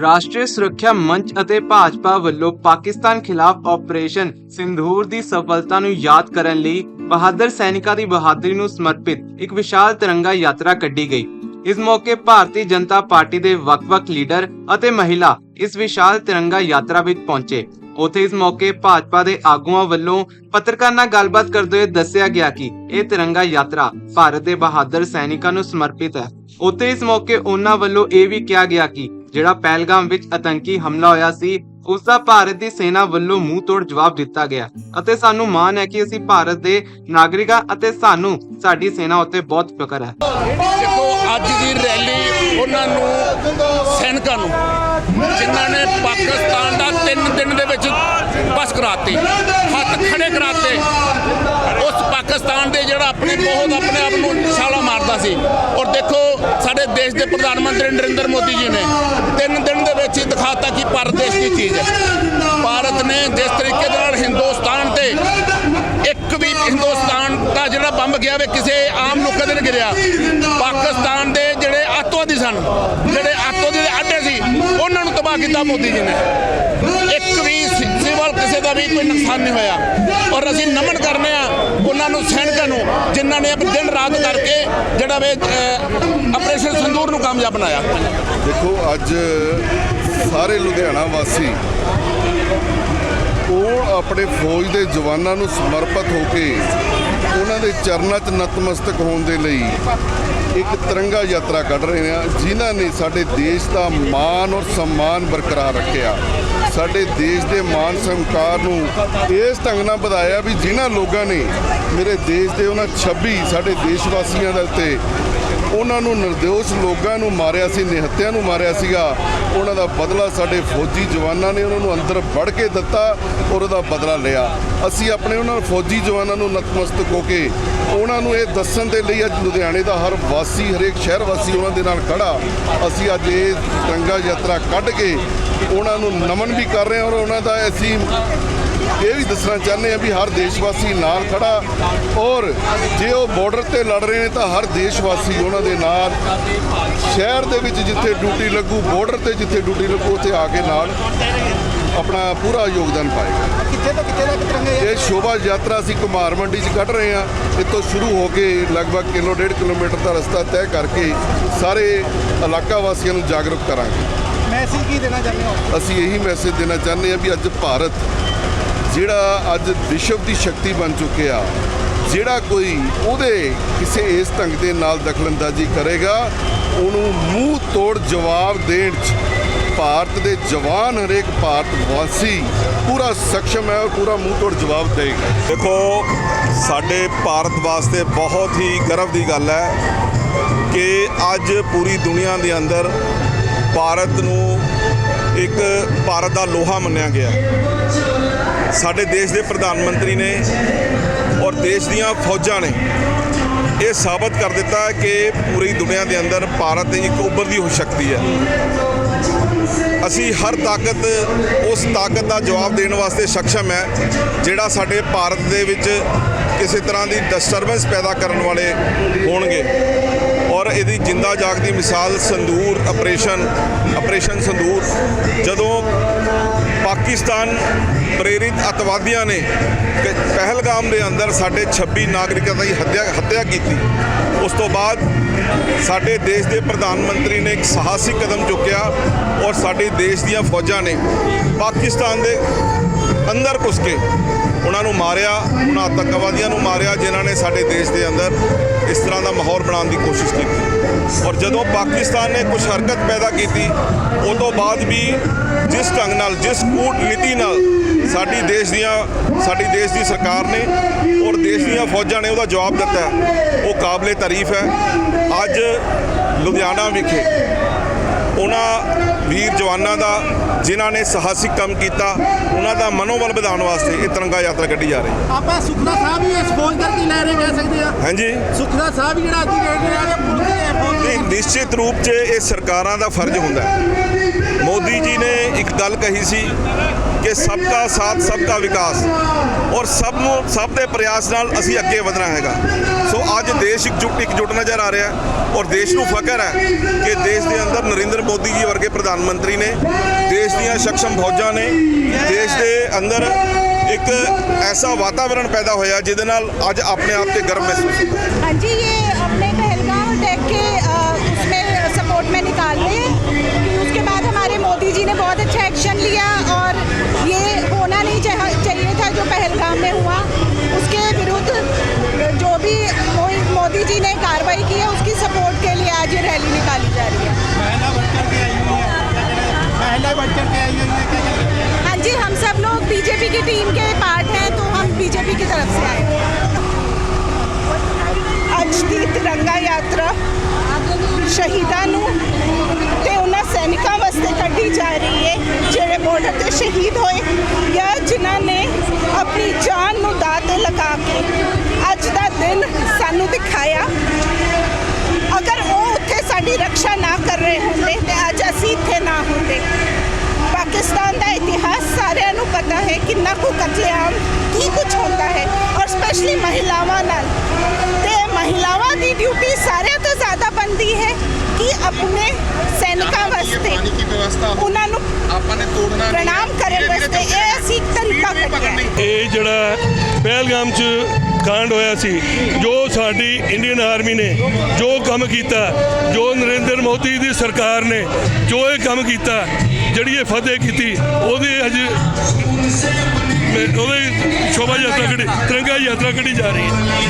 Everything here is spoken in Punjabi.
ਰਾਸ਼ਟਰੀ ਸੁਰੱਖਿਆ ਮੰਚ ਅਤੇ ਭਾਜਪਾ ਵੱਲੋਂ ਪਾਕਿਸਤਾਨ ਖਿਲਾਫ ਆਪਰੇਸ਼ਨ ਸਿੰਧੂਰ ਦੀ ਸਫਲਤਾ ਨੂੰ ਯਾਦ ਕਰਨ ਲਈ ਬਹਾਦਰ ਸੈਨਿਕਾਂ ਦੀ ਬਹਾਦਰੀ ਨੂੰ ਸਮਰਪਿਤ ਇੱਕ ਵਿਸ਼ਾਲ ਤਿਰੰਗਾ ਯਾਤਰਾ ਕੱਢੀ ਗਈ। ਇਸ ਮੌਕੇ ਭਾਰਤੀ ਜਨਤਾ ਪਾਰਟੀ ਦੇ ਵੱਖ-ਵੱਖ ਲੀਡਰ ਅਤੇ ਮਹਿਲਾ ਇਸ ਵਿਸ਼ਾਲ ਤਿਰੰਗਾ ਯਾਤਰਾ ਵਿੱਚ ਪਹੁੰਚੇ। ਉਥੇ ਇਸ ਮੌਕੇ ਭਾਜਪਾ ਦੇ ਆਗੂਆਂ ਵੱਲੋਂ ਪੱਤਰਕਾਰ ਨਾਲ ਗੱਲਬਾਤ ਕਰਦੇ ਹੋਏ ਦੱਸਿਆ ਗਿਆ ਕਿ ਇਹ ਤਿਰੰਗਾ ਯਾਤਰਾ ਭਾਰਤ ਦੇ ਬਹਾਦਰ ਸੈਨਿਕਾਂ ਨੂੰ ਸਮਰਪਿਤ ਹੈ। ਉਥੇ ਇਸ ਮੌਕੇ ਉਹਨਾਂ ਵੱਲੋਂ ਇਹ ਵੀ ਕਿਹਾ ਗਿਆ ਕਿ ਜਿਹੜਾ ਪਹਿਲਗਾਮ ਵਿੱਚ ਆਤੰਕੀ ਹਮਲਾ ਹੋਇਆ ਸੀ ਉਸ ਦਾ ਭਾਰਤ ਦੀ ਸੈਨਾ ਵੱਲੋਂ ਮੂੰਹ ਤੋੜ ਜਵਾਬ ਦਿੱਤਾ ਗਿਆ। ਅਤੇ ਸਾਨੂੰ ਮਾਣ ਹੈ ਕਿ ਅਸੀਂ ਭਾਰਤ ਦੇ ਨਾਗਰਿਕਾਂ ਅਤੇ ਸਾਨੂੰ ਸਾਡੀ ਸੈਨਾ ਉੱਤੇ ਬਹੁਤ ਫਕਰ ਹੈ। ਦੇਖੋ, ਅੱਜ ਦੀ ਰੈਲੀ ਉਹਨਾਂ ਨੂੰ, ਸੈਨਿਕਾਂ ਨੂੰ, ਜਿਨ੍ਹਾਂ ਨੇ ਪਾਕਿਸਤਾਨ ਦਾ 3 ਦਿਨ ਦੇ ਵਿੱਚ ਬਸ ਕਰਾਤੇ, ਹੱਥ ਖੜੇ ਕਰਾਤੇ ਉਸ ਪਾਕਿਸਤਾਨ ਦੇ ਜਿਹੜਾ ਆਪਣੇ ਬਹੁਤ ਆਪਣੇ ਆਪ ਨੂੰ ਛਾਲਾ ਮਾਰਦਾ ਸੀ। ਔਰ ਦੇਖੋ, ਸਾਡੇ ਦੇਸ਼ ਦੇ ਪ੍ਰਧਾਨ ਮੰਤਰੀ ਨਰਿੰਦਰ ਮੋਦੀ ਜੀ ਨੇ ਤਿੰਨ ਦਿਨ ਦੇ ਵਿੱਚ ਹੀ ਦਿਖਾਤਾ ਕਿ ਭਾਰਤ ਦੇਸ਼ ਦੀ ਚੀਜ਼ ਹੈ। ਭਾਰਤ ਨੇ ਜਿਸ ਤਰੀਕੇ ਦੇ ਨਾਲ ਹਿੰਦੁਸਤਾਨ ਤੇ ਇੱਕ ਵੀ ਹਿੰਦੁਸਤਾਨ ਦਾ ਜਿਹੜਾ ਬੰਬ ਗਿਆ ਵੇ, ਕਿਸੇ ਆਮ ਲੋਕਾਂ ਦੇ ਨਹੀਂ ਗਿਰਿਆ। ਪਾਕਿਸਤਾਨ ਦੇ ਜਿਹੜੇ ਅੱਤਵਾਦੀ ਸਨ, ਜਿਹੜੇ ਅੱਤਵਾਦੀ ਦੇ ਆਡੇ ਸੀ, ਉਹਨਾਂ ਨੂੰ ਤਬਾਹ ਕੀਤਾ ਮੋਦੀ ਜੀ ਨੇ। ਇੱਕ ਦਾ ਵੀ ਕੋਈ ਨੁਕਸਾਨ ਨਹੀਂ ਹੋਇਆ। ਔਰ ਅਸੀਂ ਨਮਨ ਕਰਨੇ ਆ ਉਹਨਾਂ ਨੂੰ, ਸੈਨਿਕਾਂ ਨੂੰ, ਜਿਨ੍ਹਾਂ ਨੇ ਦਿਨ ਰਾਤ ਕਰਕੇ ਜਿਹੜਾ ਵੇ ਆਪਰੇਸ਼ਨ ਸੰਦੂਰ ਨੂੰ ਕਾਮਯਾਬ ਬਣਾਇਆ। ਦੇਖੋ, ਅੱਜ ਸਾਰੇ ਲੁਧਿਆਣਾ ਵਾਸੀ ਉਹ ਆਪਣੇ ਫੌਜ ਦੇ ਜਵਾਨਾਂ ਨੂੰ ਸਮਰਪਿਤ ਹੋ ਕੇ ਉਹਨਾਂ ਦੇ ਚਰਨਾਂ 'ਚ ਨਤਮਸਤਕ ਹੋਣ ਦੇ ਲਈ ਇੱਕ ਤਿਰੰਗਾ ਯਾਤਰਾ ਕੱਢ ਰਹੇ ਨੇ ਜਿਨ੍ਹਾਂ ਨੇ ਸਾਡੇ ਦੇਸ਼ ਦਾ ਮਾਣ ਔਰ ਸਨਮਾਨ ਬਰਕਰਾਰ ਰੱਖਿਆ। ਸਾਡੇ ਦੇਸ਼ ਦੇ ਮਾਣ ਸੰਕਾਰ ਨੂੰ ਇਸ ਢੰਗ ਨਾਲ ਵਧਾਇਆ ਵੀ ਜਿਨ੍ਹਾਂ ਲੋਕਾਂ ਨੇ ਮੇਰੇ ਦੇਸ਼ ਦੇ ਉਹਨਾਂ 26 ਸਾਡੇ ਦੇਸ਼ ਵਾਸੀਆਂ ਦੇ ਉੱਤੇ ਉਹਨਾਂ ਨੂੰ ਨਿਰਦੋਸ਼ ਲੋਕਾਂ ਨੂੰ ਮਾਰਿਆ ਸੀ, ਨਿਹੱਤਿਆਂ ਨੂੰ ਮਾਰਿਆ ਸੀਗਾ। ਉਹਨਾਂ ਦਾ ਬਦਲਾ ਸਾਡੇ ਫੌਜੀ ਜਵਾਨਾਂ ਨੇ ਉਹਨਾਂ ਨੂੰ ਅੰਦਰ ਵੜ ਕੇ ਦਿੱਤਾ ਔਰ ਉਹਦਾ ਬਦਲਾ ਲਿਆ। ਅਸੀਂ ਆਪਣੇ ਉਹਨਾਂ ਫੌਜੀ ਜਵਾਨਾਂ ਨੂੰ ਨਤਮਸਤਕ ਹੋ ਕੇ ਉਹਨਾਂ ਨੂੰ ਇਹ ਦੱਸਣ ਦੇ ਲਈ ਅੱਜ ਲੁਧਿਆਣੇ ਦਾ ਹਰ ਵਾਸੀ, ਹਰੇਕ ਸ਼ਹਿਰ ਵਾਸੀ ਉਹਨਾਂ ਦੇ ਨਾਲ ਖੜਾ। ਅਸੀਂ ਅੱਜ ਇਹ ਤਿਰੰਗਾ ਯਾਤਰਾ ਕੱਢ ਕੇ ਉਹਨਾਂ ਨੂੰ ਨਮਨ ਵੀ ਕਰ ਰਹੇ ਹਾਂ ਔਰ ਉਹਨਾਂ ਦਾ ਅਸੀਂ ਇਹ ਵੀ ਦੱਸਣਾ ਚਾਹੁੰਦੇ ਆ ਵੀ ਹਰ ਦੇਸ਼ ਵਾਸੀ ਨਾਲ ਖੜਾ ਔਰ ਜੇ ਉਹ ਬਾਰਡਰ ਤੇ ਲੜ ਰਹੇ ਨੇ ਤਾਂ ਹਰ ਦੇਸ਼ ਵਾਸੀ ਉਹਨਾਂ ਦੇ ਨਾਲ ਸ਼ਹਿਰ ਦੇ ਵਿੱਚ ਜਿੱਥੇ ਡਿਊਟੀ ਲੱਗੂ ਬਾਰਡਰ ਤੇ ਜਿੱਥੇ ਡਿਊਟੀ ਲੱਗੂ ਉੱਥੇ ਆ ਕੇ ਨਾਲ ਆਪਣਾ ਪੂਰਾ ਯੋਗਦਾਨ ਪਾਏਗਾ। ਕਿੱਥੇ ਤੋਂ ਕਿੱਥੇ ਤੱਕ ਤਿਰੰਗੇ ਇਹ ਸ਼ੋਭਾ ਯਾਤਰਾ ਅਸੀਂ ਕੁਮਾਰ ਮੰਡੀ 'ਚ ਕੱਢ ਰਹੇ ਹਾਂ। ਇੱਥੋਂ ਸ਼ੁਰੂ ਹੋ ਕੇ ਲਗਭਗ ਕਿਲੋ ਡੇਢ ਕਿਲੋਮੀਟਰ ਦਾ ਰਸਤਾ ਤੈਅ ਕਰਕੇ ਸਾਰੇ ਇਲਾਕਾ ਵਾਸੀਆਂ ਨੂੰ ਜਾਗਰੂਕ ਕਰਾਂਗੇ। ਮੈਸੇਜ ਕੀ ਦੇਣਾ ਚਾਹੁੰਦੇ ਹੋ? ਅਸੀਂ ਇਹੀ ਮੈਸੇਜ ਦੇਣਾ ਚਾਹੁੰਦੇ ਹਾਂ ਵੀ ਅੱਜ ਭਾਰਤ ਜਿਹੜਾ ਅੱਜ ਵਿਸ਼ਵ ਦੀ ਸ਼ਕਤੀ ਬਣ ਚੁੱਕਿਆ ਜਿਹੜਾ ਕੋਈ ਉਹਦੇ ਕਿਸੇ ਇਸ ਢੰਗ ਦੇ ਨਾਲ ਦਖਲਅੰਦਾਜ਼ੀ ਕਰੇਗਾ ਉਹਨੂੰ ਮੂੰਹ ਤੋੜ ਜਵਾਬ ਦੇਣ 'ਚ ਭਾਰਤ ਦੇ ਜਵਾਨ ਹਰੇਕ ਭਾਰਤ ਵਾਸੀ ਪੂਰਾ ਸક્ષਮ ਹੈ ਔਰ ਪੂਰਾ ਮੂੰਹ ਤੋੜ ਜਵਾਬ ਦੇਗਾ ਦੇਖੋ ਸਾਡੇ ਭਾਰਤ ਵਾਸਤੇ ਬਹੁਤ ਹੀ ਗਰਵ ਦੀ ਗੱਲ ਹੈ ਕਿ ਅੱਜ ਪੂਰੀ ਦੁਨੀਆ ਦੇ ਅੰਦਰ ਭਾਰਤ ਨੂੰ ਇੱਕ ਭਾਰਤ ਦਾ ਲੋਹਾ ਮੰਨਿਆ ਗਿਆ। ਸਾਡੇ ਦੇਸ਼ ਦੇ ਪ੍ਰਧਾਨ ਮੰਤਰੀ ਨੇ ਔਰ ਦੇਸ਼ ਦੀਆਂ ਫੌਜਾਂ ਨੇ ਇਹ ਸਾਬਤ ਕਰ ਦਿੱਤਾ ਕਿ ਪੂਰੀ ਦੁਨੀਆ ਦੇ ਅੰਦਰ ਭਾਰਤ ਇੱਕ ਉੱਭਰਦੀ ਹੋ ਸ਼ਕਤੀ ਹੈ। ਅਸੀਂ ਹਰ ਤਾਕਤ, ਉਸ ਤਾਕਤ ਦਾ ਜਵਾਬ ਦੇਣ ਵਾਸਤੇ ਸક્ષਮ ਹੈ, ਜਿਹੜਾ ਸਾਡੇ ਭਾਰਤ ਦੇ ਵਿੱਚ ਕਿਸੇ ਤਰ੍ਹਾਂ ਦੀ ਡਿਸਟਰਬੈਂਸ ਪੈਦਾ ਕਰਨ ਵਾਲੇ ਹੋਣਗੇ। ਔਰ ਇਹਦੀ ਜਿੰਦਾ ਜਾਗਦੀ ਮਿਸਾਲ ਸੰਦੂਰ ਆਪਰੇਸ਼ਨ ਆਪਰੇਸ਼ਨ ਸੰਦੂਰ। ਜਦੋਂ ਪਾਕਿਸਤਾਨ ਪ੍ਰੇਰਿਤ ਅਤਵਾਦੀਆਂ ਨੇ ਪਹਿਲਗਾਮ ਦੇ ਅੰਦਰ ਸਾਡੇ 26 ਨਾਗਰਿਕਾਂ ਦੀ ਹੱਤਿਆ ਹੱਤਿਆ ਕੀਤੀ। ਉਸ ਤੋਂ ਬਾਅਦ ਸਾਡੇ ਦੇਸ਼ ਦੇ ਪ੍ਰਧਾਨ ਮੰਤਰੀ ਨੇ ਇੱਕ ਸਾਹਸੀ ਕਦਮ ਚੁੱਕਿਆ ਔਰ ਸਾਡੇ ਦੇਸ਼ ਦੀਆਂ ਫੌਜਾਂ ਨੇ ਪਾਕਿਸਤਾਨ ਦੇ ਅੰਦਰ ਘੁਸ ਕੇ ਉਹਨਾਂ ਨੂੰ ਮਾਰਿਆ, ਉਹਨਾਂ ਆਤੰਕਵਾਦੀਆਂ ਨੂੰ ਮਾਰਿਆ, ਜਿਨ੍ਹਾਂ ਨੇ ਸਾਡੇ ਦੇਸ਼ ਦੇ ਅੰਦਰ ਇਸ ਤਰ੍ਹਾਂ ਦਾ ਮਾਹੌਲ ਬਣਾਉਣ ਦੀ ਕੋਸ਼ਿਸ਼ ਕੀਤੀ। ਔਰ ਜਦੋਂ ਪਾਕਿਸਤਾਨ ਨੇ ਕੁਝ ਹਰਕਤ ਪੈਦਾ ਕੀਤੀ, ਉਹ ਤੋਂ ਬਾਅਦ ਵੀ ਜਿਸ ਢੰਗ ਨਾਲ, ਜਿਸ ਕੂਟਨੀਤੀ ਨਾਲ ਸਾਡੀ ਦੇਸ਼ ਦੀਆਂ, ਸਾਡੀ ਦੇਸ਼ ਦੀ ਸਰਕਾਰ ਨੇ ਔਰ ਦੇਸ਼ ਦੀਆਂ ਫੌਜਾਂ ਨੇ ਉਹਦਾ ਜਵਾਬ ਦਿੱਤਾ ਉਹ ਕਾਬਲੇ ਤਾਰੀਫ ਹੈ। ਅੱਜ ਲੁਧਿਆਣਾ ਵਿਖੇ ਉਹਨਾਂ ਵੀਰ ਜਵਾਨਾਂ ਦਾ ਜਿਨ੍ਹਾਂ ਨੇ ਸਾਹਸਿਕ ਕੰਮ ਕੀਤਾ ਉਹਨਾਂ ਦਾ ਮਨੋਬਲ ਵਧਾਉਣ ਵਾਸਤੇ ਇਹ ਤਿਰੰਗਾ ਯਾਤਰਾ ਕੱਢੀ ਜਾ ਰਹੀ ਹੈ। ਆਪਾਂ ਸੁਖਨਾ ਸਾਹਿਬ ਵੀ ਇਸ ਫੌਜ ਕਰਕੇ ਲੈ ਰਹੇ ਕਹਿ ਸਕਦੇ ਆ। ਹਾਂਜੀ। ਸੁਖਨਾ ਸਾਹਿਬ ਜਿਹੜਾ ਅੱਜ ਕਹਿ ਰਹੇ ਆ ਕਿ ਨਿਸ਼ਚਿਤ ਰੂਪ 'ਚ ਇਹ ਸਰਕਾਰਾਂ ਦਾ ਫਰਜ਼ ਹੁੰਦਾ ਹੈ। ਮੋਦੀ ਜੀ ਨੇ ਇੱਕ ਗੱਲ ਕਹੀ ਸੀ ਕਿ ਸਭ ਦਾ ਸਾਥ ਸਭ ਦਾ ਵਿਕਾਸ। ਔਰ ਸਭ ਨੂੰ, ਸਭ ਦੇ ਪ੍ਰਯਾਸ ਨਾਲ ਅਸੀਂ ਅੱਗੇ ਵਧਣਾ ਹੈਗਾ। ਸੋ ਅੱਜ ਦੇਸ਼ ਇਕਜੁੱਟ ਇਕਜੁੱਟ ਨਜ਼ਰ ਆ ਰਿਹਾ ਔਰ ਦੇਸ਼ ਨੂੰ ਫਕਰ ਹੈ ਕਿ ਦੇਸ਼ ਦੇ ਅੰਦਰ ਨਰਿੰਦਰ ਮੋਦੀ ਜੀ ਵਰਗੇ ਪ੍ਰਧਾਨ ਮੰਤਰੀ ਨੇ, ਦੇਸ਼ ਦੀਆਂ ਸਕਸ਼ਮ ਫੌਜਾਂ ਨੇ, ਦੇਸ਼ ਦੇ ਅੰਦਰ ਇੱਕ ਐਸਾ ਵਾਤਾਵਰਣ ਪੈਦਾ ਹੋਇਆ ਜਿਹਦੇ ਨਾਲ ਅੱਜ ਆਪਣੇ ਆਪ ਤੇ ਗਰਮ ਮਹਿਸੂਸ ਹੁੰਦਾ ਹਾਂਜੀ, ਇਹ मोदी जी ने कार्रवाई की है उसकी सपोर्ट के लिए आज ये रैली निकाली जा रही है महिला बढ़ चढ़ के आई हुई है महिला बढ़ चढ़ के आई हुई है क्या कहना चाहेंगे? हाँ जी हम सब लोग बीजेपी की टीम के पार्ट हैं तो हम बीजेपी की तरफ से आए हैं ਅੱਜ ਦੀ ਤਿਰੰਗਾ ਯਾਤਰਾ ਸ਼ਹੀਦਾਂ ਨੂੰ ਤੇ ਉਹਨਾਂ ਸੈਨਿਕਾਂ ਵਾਸਤੇ ਕੱਢੀ ਜਾ ਰਹੀ ਹੈ ਜਿਹੜੇ ਬਾਰਡਰ ਤੇ ਸ਼ਹੀਦ ਹੋਏ ਕਤਲੇਆਮ ਕੀ ਕੁਝ ਹੁੰਦਾ ਹੈ? ਔਰ ਸਪੈਸ਼ਲੀ ਮਹਿਲਾਵਾਂ ਨਾਲ। ਤੇ ਮਹਿਲਾਵਾਂ ਦੀ ਡਿਊਟੀ ਸਾਰਿਆਂ ਤੋਂ ਜ਼ਿਆਦਾ ਬਣਦੀ ਹੈ ਕਿ ਆਪਣੇ ਸੈਨਿਕਾਂ ਵਾਸਤੇ ਉਹਨਾਂ ਨੂੰ ਆਪਾਂ ਨੇ ਤੋੜਨਾ ਪ੍ਰਣਾਮ ਕਰਨ ਵਾਸਤੇ। ਇਹ ਅਸੀਂ ਇੱਕ ਤਰੀਕਾ ਕੱਢਿਆ ਇਹ ਜਿਹੜਾ ਪਹਿਲਗਾਮ 'ਚ ਕਾਂਡ ਹੋਇਆ ਸੀ ਜੋ ਸਾਡੀ ਇੰਡੀਅਨ ਆਰਮੀ ਨੇ ਜੋ ਕੰਮ ਕੀਤਾ ਜੋ ਨਰਿੰਦਰ ਮੋਦੀ ਦੀ ਸਰਕਾਰ ਨੇ ਜੋ ਇਹ ਕੰਮ ਕੀਤਾ ਜਿਹੜੀ ਇਹ ਫਤਿਹ ਕੀਤੀ ਉਹਦੀ ਅੱਜ ਉਹਦੀ ਸ਼ੋਭਾ ਯਾਤਰਾ ਕੱਢੀ ਤਿਰੰਗਾ ਯਾਤਰਾ ਕੱਢੀ ਜਾ ਰਹੀ ਹੈ।